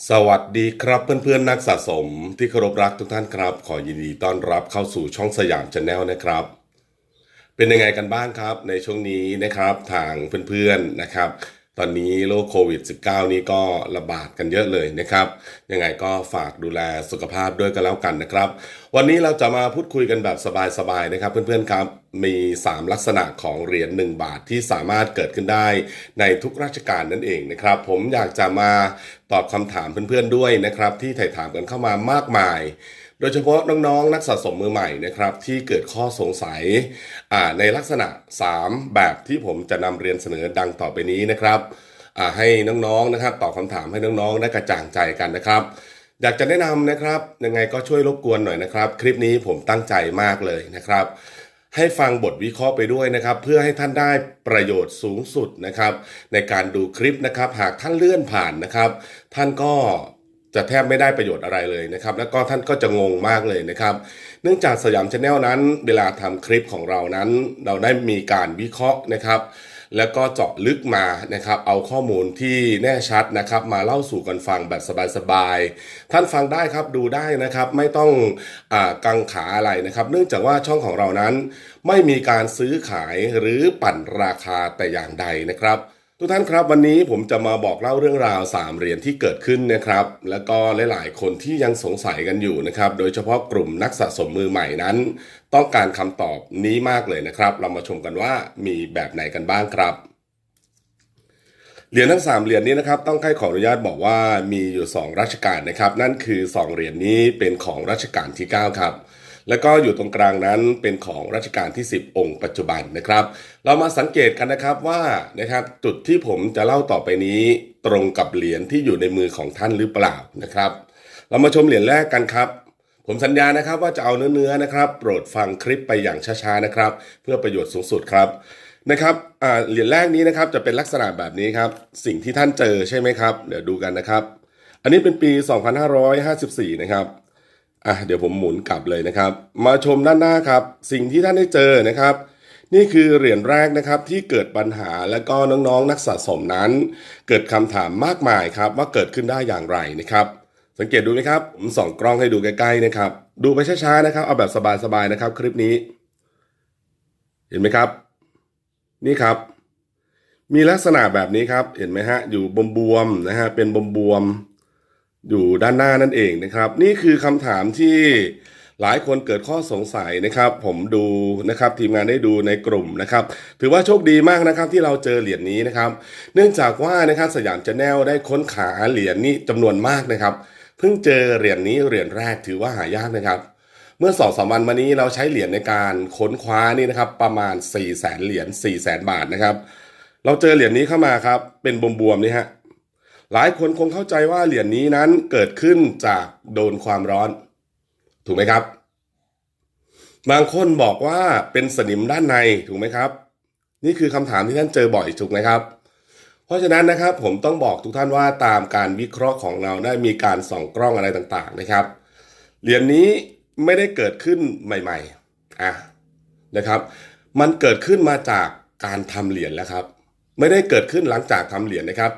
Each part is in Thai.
สวัสดีครับเพื่อนๆนักสะสมที่เคารพรักทุกท่านครับ ขอยินดีต้อนรับเข้าสู่ช่องสยามชาแนลนะครับ เป็นยังไงกันบ้างครับในช่วงนี้นะครับทางเพื่อนๆนะครับ ตอนนี้โรคโควิด -19 นี้ก็ระบาดกันเยอะเลยนะครับ ยังไงก็ฝากดูแลสุขภาพด้วยกันแล้วกันนะครับ วันนี้เราจะมาพูดคุยกันแบบสบายๆนะครับ เพื่อนๆครับมี 3 ลักษณะของเหรียญ1บาทที่สามารถเกิดขึ้นได้ในทุกราชการนั่นเองนะครับ ผมอยากจะมาตอบคำถามเพื่อนๆด้วยนะครับ ที่ถ่ายถามกันเข้ามามากมาย โดยเฉพาะน้องๆ นักสะสมมือใหม่นะครับที่เกิดข้อสงสัยในลักษณะ 3 แบบที่ผมจะนำเรียนเสนอดังต่อไปนี้นะครับให้น้องๆนะครับตอบคำถามให้น้องๆ ได้กระจ่างใจกันนะครับอยากจะแนะนำนะครับยังไงก็ช่วยรบกวนหน่อยนะครับ คลิปนี้ผมตั้งใจมากเลยนะครับ ให้ฟังบทวิเคราะห์ไปด้วยนะครับ เพื่อให้ท่านได้ประโยชน์สูงสุดนะครับ ในการดูคลิปนะครับ หากท่านเลื่อนผ่านนะครับ ท่านก็ จะแทบไม่ได้ประโยชน์อะไรเลยนะครับแล้วก็ท่านก็จะงงมากเลยนะครับ เนื่องจากสยามชาแนลนั้น เวลาทำคลิปของเรานั้น เราได้มีการวิเคราะห์นะครับ แล้วก็เจาะลึกมานะครับ เอาข้อมูลที่แน่ชัดนะครับ มาเล่าสู่กันฟังแบบสบายๆท่านฟังได้ครับดูได้นะครับไม่ต้องอกังขาอะไรนะครับ เนื่องจากว่าช่องของเรานั้น ไม่มีการซื้อขายหรือปั่นราคาแต่อย่างใดนะครับ ทุกท่านครับวันนี้ผมจะมาบอกเล่าเรื่องราว 3 เหรียญที่เกิดขึ้นนะครับแล้วก็หลาย ๆ คนที่ยังสงสัยกันอยู่นะครับโดยเฉพาะกลุ่มนักสะสมมือใหม่นั้น ต้องการคำตอบนี้มากเลยนะครับ เรามาชมกันว่ามีแบบไหนกันบ้างครับเหรียญทั้ง 3 เหรียญนี้นะครับต้องให้ขออนุญาตบอกว่ามีอยู่ 2 รัชกาลนะครับ นั่นคือ 2 เหรียญนี้เป็นของรัชกาลที่ 9 ครับ แล้วก็อยู่ตรงกลางนั้นเป็นของรัชกาลที่ 10 องค์ปัจจุบันนะครับ เรามาสังเกตกันนะครับว่านะครับจุดที่ผมจะเล่าต่อไปนี้ตรงกับเหรียญที่อยู่ในมือของท่านหรือเปล่านะครับ เรามาชมเหรียญแรกกันครับ ผมสัญญานะครับว่าจะเอาเนื้อๆนะครับ โปรดฟังคลิปไปอย่างช้าๆนะครับ เพื่อประโยชน์สูงสุดครับนะครับอ่าเหรียญแรกนี้นะครับจะเป็นลักษณะแบบนี้ครับ สิ่งที่ท่านเจอใช่ไหมครับ เดี๋ยวดูกันนะครับ อันนี้เป็นปี 2554 นะครับ อะเดี๋ยวผมหมุนกลับเลยนะครับ มาชมด้านหน้าครับ สิ่งที่ท่านได้เจอนะครับ นี่คือเหรียญแรกนะครับที่เกิดปัญหาและก็น้องๆนักสะสมนั้น เกิดคำถามมากมายครับว่าเกิดขึ้นได้อย่างไรนะครับ สังเกตดูไหมครับผมส่องกล้องให้ดูใกล้ๆนะครับ ดูไปช้าๆนะครับ เอาแบบสบายๆนะครับ คลิปนี้ เห็นไหมครับ นี่ครับ มีลักษณะแบบนี้ครับ เห็นไหมฮะอยู่บวมๆนะฮะเป็นบวมๆ อยู่ด้านหน้านั่นเองนะครับ นี่คือคำถามที่หลายคนเกิดข้อสงสัยนะครับ ผมดูนะครับทีมงานได้ดูในกลุ่มนะครับ ถือว่าโชคดีมากนะครับที่เราเจอเหรียญนี้นะครับ เนื่องจากว่านะครับสยามจะแนลได้ค้นหาเหรียญนี้จำนวนมากนะครับ เพิ่งเจอเหรียญนี้เหรียญแรกถือว่าหายากนะครับ เมื่อสองสามวันมานี้เราใช้เหรียญในการค้นคว้านี่นะครับ ประมาณ4ี่แสนเหรียญ4ี่แสนบาทนะครับ เราเจอเหรียญนี้เข้ามาครับ เป็นบวมๆนี่ฮะ หลายคนคงเข้าใจว่าเหรียญนี้นั้นเกิดขึ้นจากโดนความร้อน ถูกไหมครับ บางคนบอกว่าเป็นสนิมด้านในถูกไหมครับ นี่คือคำถามที่ท่านเจอบ่อยถูกไหมครับ เพราะฉะนั้นนะครับผมต้องบอกทุกท่านว่าตามการวิเคราะห์ของเราได้มีการส่องกล้องอะไรต่างๆนะครับ เหรียญนี้ไม่ได้เกิดขึ้นใหม่ๆอะนะครับ มันเกิดขึ้นมาจากการทำเหรียญแล้วครับ ไม่ได้เกิดขึ้นหลังจากทำเหรียญนะครับ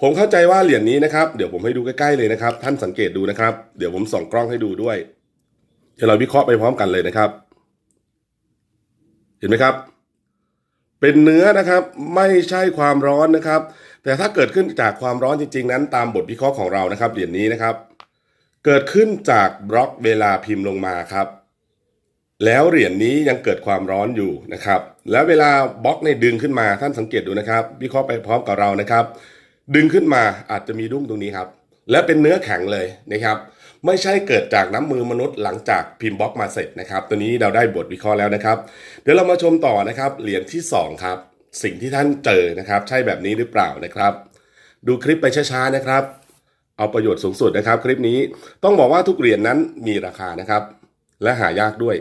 ผมเข้าใจว่าเหรียญนี้นะครับ เดี๋ยวผมให้ดูใกล้ๆเลยนะครับ ท่านสังเกตดูนะครับ เดี๋ยวผมส่องกล้องให้ดูด้วย เดี๋ยวเราวิเคราะห์ไปพร้อมกันเลยนะครับ เห็นไหมครับ เป็นเนื้อนะครับ ไม่ใช่ความร้อนนะครับ แต่ถ้าเกิดขึ้นจากความร้อนจริง ๆ นั้น ตามบทวิเคราะห์ของเรานะครับ เหรียญนี้นะครับ เกิดขึ้นจากบล็อกเวลาพิมพ์ลงมาครับ แล้วเหรียญนี้ยังเกิดความร้อนอยู่นะครับ แล้วเวลาบล็อกในดึงขึ้นมาท่านสังเกตดูนะครับ วิเคราะห์ไปพร้อมกับเรานะครับ ดึงขึ้นมาอาจจะมีดุ้งตรงนี้ครับ และเป็นเนื้อแข็งเลยนะครับ ไม่ใช่เกิดจากน้ำมือมนุษย์หลังจากพิมพ์บล็อกมาเสร็จนะครับ ตัวนี้เราได้บทวิเคราะห์แล้วนะครับ เดี๋ยวเรามาชมต่อนะครับ เหรียญที่สองครับ สิ่งที่ท่านเจอนะครับ ใช่แบบนี้หรือเปล่านะครับ ดูคลิปไปช้าๆนะครับ เอาประโยชน์สูงสุดนะครับ คลิปนี้ต้องบอกว่าทุกเหรียญนั้นมีราคานะครับ และหายากด้วย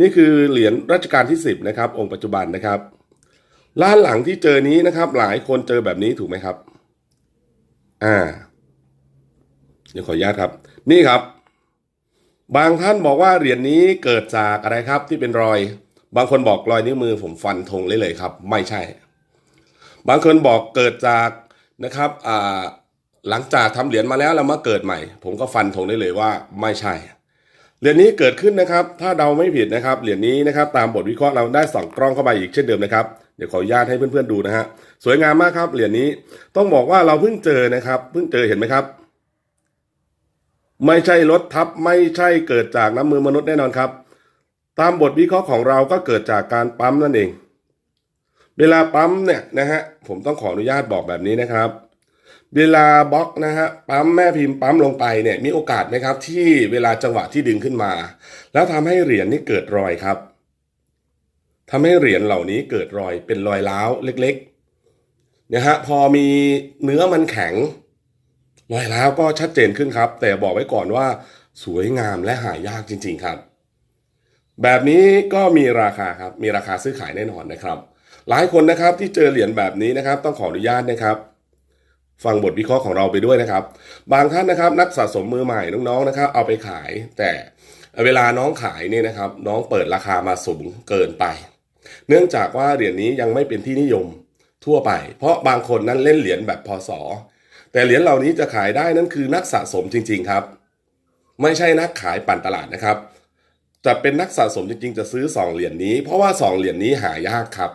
นี่คือเหรียญรัชกาลที่ 10 นะครับ องค์ปัจจุบันนะครับล้านหลังที่เจอนี้นะครับ หลายคนเจอแบบนี้ถูกไหมครับ อ่าเดี๋ยวขออนุญาตครับ นี่ครับ บางท่านบอกว่าเหรียญนี้เกิดจากอะไรครับที่เป็นรอย บางคนบอกรอยนิ้วมือผมฟันธงเลยเลยครับ ไม่ใช่ บางคนบอกเกิดจากนะครับอ่าหลังจากทำเหรียญมาแล้วแล้วมาเกิดใหม่ ผมก็ฟันธงได้เลยว่าไม่ใช่เหรียญนี้เกิดขึ้นนะครับ ถ้าเดาไม่ผิดนะครับเหรียญนี้นะครับ ตามบทวิเคราะห์เราได้ส่องกล้องเข้าไปอีกเช่นเดิมนะครับ เดี๋ยวขออนุญาตให้เพื่อนๆดูนะฮะสวยงามมากครับเหรียญนี้ต้องบอกว่าเราเพิ่งเจอนะครับเพิ่งเจอเห็นไหมครับ ไม่ใช่รถทับไม่ใช่เกิดจากน้ำมือมนุษย์แน่นอนครับ ตามบทวิเคราะห์ของเราก็เกิดจากการปั๊มนั่นเอง เวลาปั๊มเนี่ยนะฮะผมต้องขออนุญาตบอกแบบนี้นะครับเวลาบล็อกนะฮะปั๊มแม่พิมพ์ปั๊มลงไปเนี่ยมีโอกาสไหมครับ ที่เวลาจังหวะที่ดึงขึ้นมา แล้วทำให้เหรียญนี่เกิดรอยครับ ทำให้เหรียญเหล่านี้เกิดรอยเป็นรอยร้าวเล็กๆนะฮะพอมีเนื้อมันแข็ง รอยร้าวก็ชัดเจนขึ้นครับ แต่บอกไว้ก่อนว่าสวยงามและหายากจริง ๆครับ แบบนี้ก็มีราคาครับมีราคาซื้อขายแน่นอนนะครับ หลายคนนะครับที่เจอเหรียญแบบนี้นะครับ ต้องขออนุญาตนะครับ ฟังบทวิเคราะห์ของเราไปด้วยนะครับ บางท่านนะครับ นักสะสมมือใหม่น้องๆนะครับ เอาไปขายแต่เวลาน้องขายเนี่ยนะครับ น้องเปิดราคามาสูงเกินไป เนื่องจากว่าเหรียญนี้ยังไม่เป็นที่นิยมทั่วไป เพราะบางคนนั้นเล่นเหรียญแบบพศแต่เหรียญเหล่านี้จะขายได้นั่นคือนักสะสมจริง ๆครับ ไม่ใช่นักขายปั่นตลาดนะครับ จะเป็นนักสะสมจริง ๆ จะซื้อ 2 เหรียญนี้ เพราะว่า 2 เหรียญนี้หายากครับ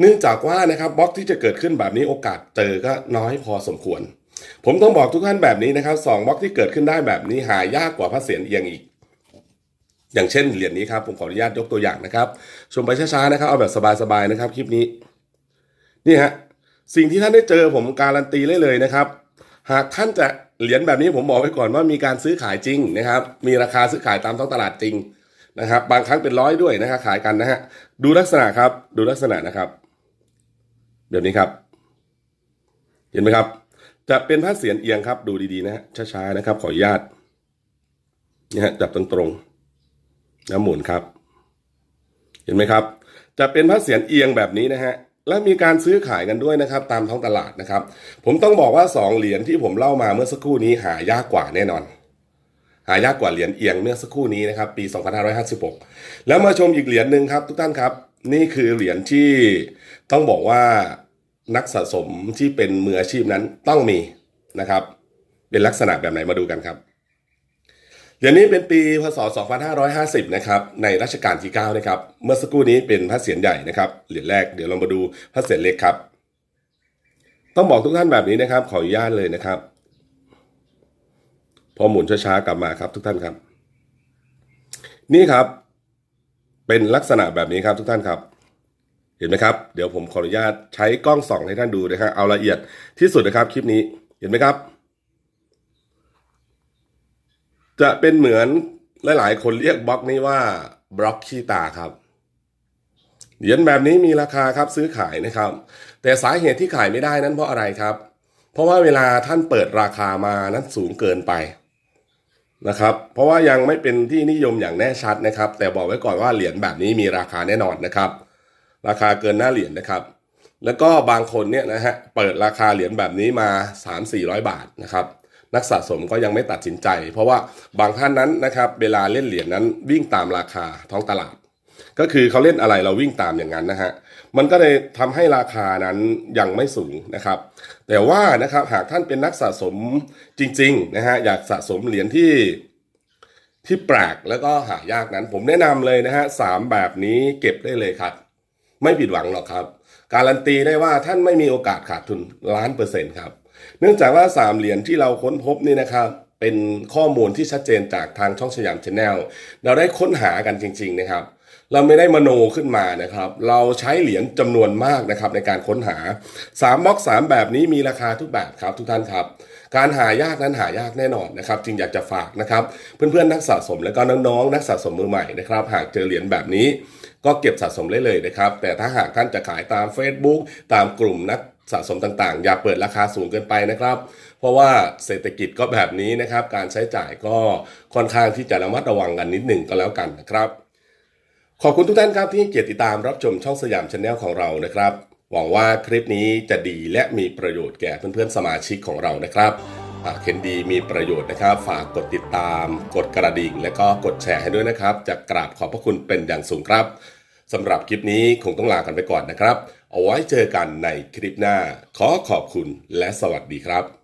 เนื่องจากว่านะครับบล็อกที่จะเกิดขึ้นแบบนี้โอกาสเจอก็น้อยพอสมควร ผมต้องบอกทุกท่านแบบนี้นะครับสองบล็อกที่เกิดขึ้นได้แบบนี้หายากกว่าพระเศียรเอียงอีก อย่างเช่นเหรียญนี้ครับผมขออนุญาตยกตัวอย่างนะครับ ชมไปช้าๆนะครับเอาแบบสบายๆนะครับคลิปนี้ นี่ฮะสิ่งที่ท่านได้เจอผมการันตีได้เลยนะครับ หากท่านจะเหรียญแบบนี้ผมบอกไว้ก่อนว่ามีการซื้อขายจริงนะครับ มีราคาซื้อขายตามท้องตลาดจริงนะครับ บางครั้งเป็นร้อยด้วยนะครับขายกันนะฮะดูลักษณะครับ ดูลักษณะนะครับ แบบนี้ครับ เห็นไหมครับ จะเป็นผ้าเสียนเอียงครับ ดูดีๆนะฮะช้าๆนะครับ ขออนุญาตนี่ฮะจับตรงๆ แล้วหมุนครับ เห็นไหมครับ จะเป็นผ้าเสียนเอียงแบบนี้นะฮะและมีการซื้อขายกันด้วยนะครับ ตามท้องตลาดนะครับ ผมต้องบอกว่า 2 เหรียญที่ผมเล่ามาเมื่อสักครู่นี้หายากกว่าแน่นอน หายากกว่าเหรียญเอียงเมื่อสักครู่นี้นะครับ ปี 2556 แล้วมาชมอีกเหรียญหนึ่งครับ ทุกท่านครับ นี่คือเหรียญที่ต้องบอกว่านักสะสมที่เป็นมืออาชีพนั้นต้องมีนะครับ เป็นลักษณะแบบไหนมาดูกันครับ เหรียญนี้เป็นปีพศ 2550 นะครับ ในรัชกาลที่ 9 นะครับ เมื่อสักครู่นี้เป็นพระเศียรใหญ่นะครับ เหรียญแรก เดี๋ยวเรามาดูพระเศียรเล็กครับ ต้องบอกทุกท่านแบบนี้นะครับ ขออนุญาตเลยนะครับ พอหมุนช้าๆกลับมาครับ ทุกท่านครับ นี่ครับ เป็นลักษณะแบบนี้ครับทุกท่านครับ เห็นไหมครับ เดี๋ยวผมขออนุญาตใช้กล้องส่องให้ท่านดูนะครับ เอาละเอียดที่สุดนะครับคลิปนี้ เห็นไหมครับ จะเป็นเหมือนหลาย ๆ คนเรียกบล็อกนี้ว่าบล็อกขี้ตาครับเหรียญแบบนี้มีราคาครับซื้อขายนะครับ แต่สาเหตุที่ขายไม่ได้นั้นเพราะอะไรครับ เพราะว่าเวลาท่านเปิดราคามานั้นสูงเกินไปนะครับ เพราะว่ายังไม่เป็นที่นิยมอย่างแน่ชัดนะครับ แต่บอกไว้ก่อนว่าเหรียญแบบนี้มีราคาแน่นอนนะครับ ราคาเกินหน้าเหรียญนะครับ แล้วก็บางคนเนี่ยนะฮะเปิดราคาเหรียญแบบนี้มา 3-400 บาทนะครับ นักสะสมก็ยังไม่ตัดสินใจ เพราะว่าบางท่านนั้นนะครับเวลาเล่นเหรียญนั้นวิ่งตามราคาท้องตลาด ก็คือเขาเล่นอะไรเราวิ่งตามอย่างนั้นนะฮะมันก็เลยทำให้ราคานั้นยังไม่สูงนะครับ แต่ว่านะครับหากท่านเป็นนักสะสมจริงๆนะฮะอยากสะสมเหรียญที่ที่แปลกแล้วก็หายากนั้น ผมแนะนำเลยนะฮะสามแบบนี้เก็บได้เลยครับ ไม่ผิดหวังหรอกครับ การันตีได้ว่าท่านไม่มีโอกาสขาดทุนล้านเปอร์เซ็นต์ครับ เนื่องจากว่าสามเหรียญที่เราค้นพบนี่นะครับเป็นข้อมูลที่ชัดเจนจากทางช่องสยามชาแนลเราได้ค้นหากันจริง ๆ นะครับ เราไม่ได้มโนขึ้นมานะครับ เราใช้เหรียญจำนวนมากนะครับในการค้นหา3บล็อก3แบบนี้มีราคาทุกแบบครับทุกท่านครับ การหายากนั้นหายากแน่นอนนะครับ จึงอยากจะฝากนะครับ เพื่อนๆนักสะสมและก็น้องๆนักสะสมมือใหม่นะครับ หากเจอเหรียญแบบนี้ก็เก็บสะสมได้เลยนะครับ แต่ถ้าหากท่านจะขายตาม Facebook ตามกลุ่มนัก สะสมต่างๆ อย่าเปิดราคาสูงเกินไปนะครับ เพราะว่าเศรษฐกิจก็แบบนี้นะครับ การใช้จ่ายก็ค่อนข้างที่จะระมัดระวังกันนิดหนึ่งก็แล้วกันนะครับ ขอบคุณทุกท่านครับที่เกียรติดตามรับชมช่องสยามชาแนลของเรานะครับ หวังว่าคลิปนี้จะดีและมีประโยชน์แก่เพื่อนๆสมาชิกของเรานะครับหากเห็นดีมีประโยชน์นะครับ ฝากกดติดตาม กดกระดิ่ง และก็กดแชร์ให้ด้วยนะครับจะกราบขอบพระคุณเป็นอย่างสูงครับสำหรับคลิปนี้คงต้องลากันไปก่อนนะครับ เอาไว้เจอกันในคลิปหน้า ขอขอบคุณและสวัสดีครับ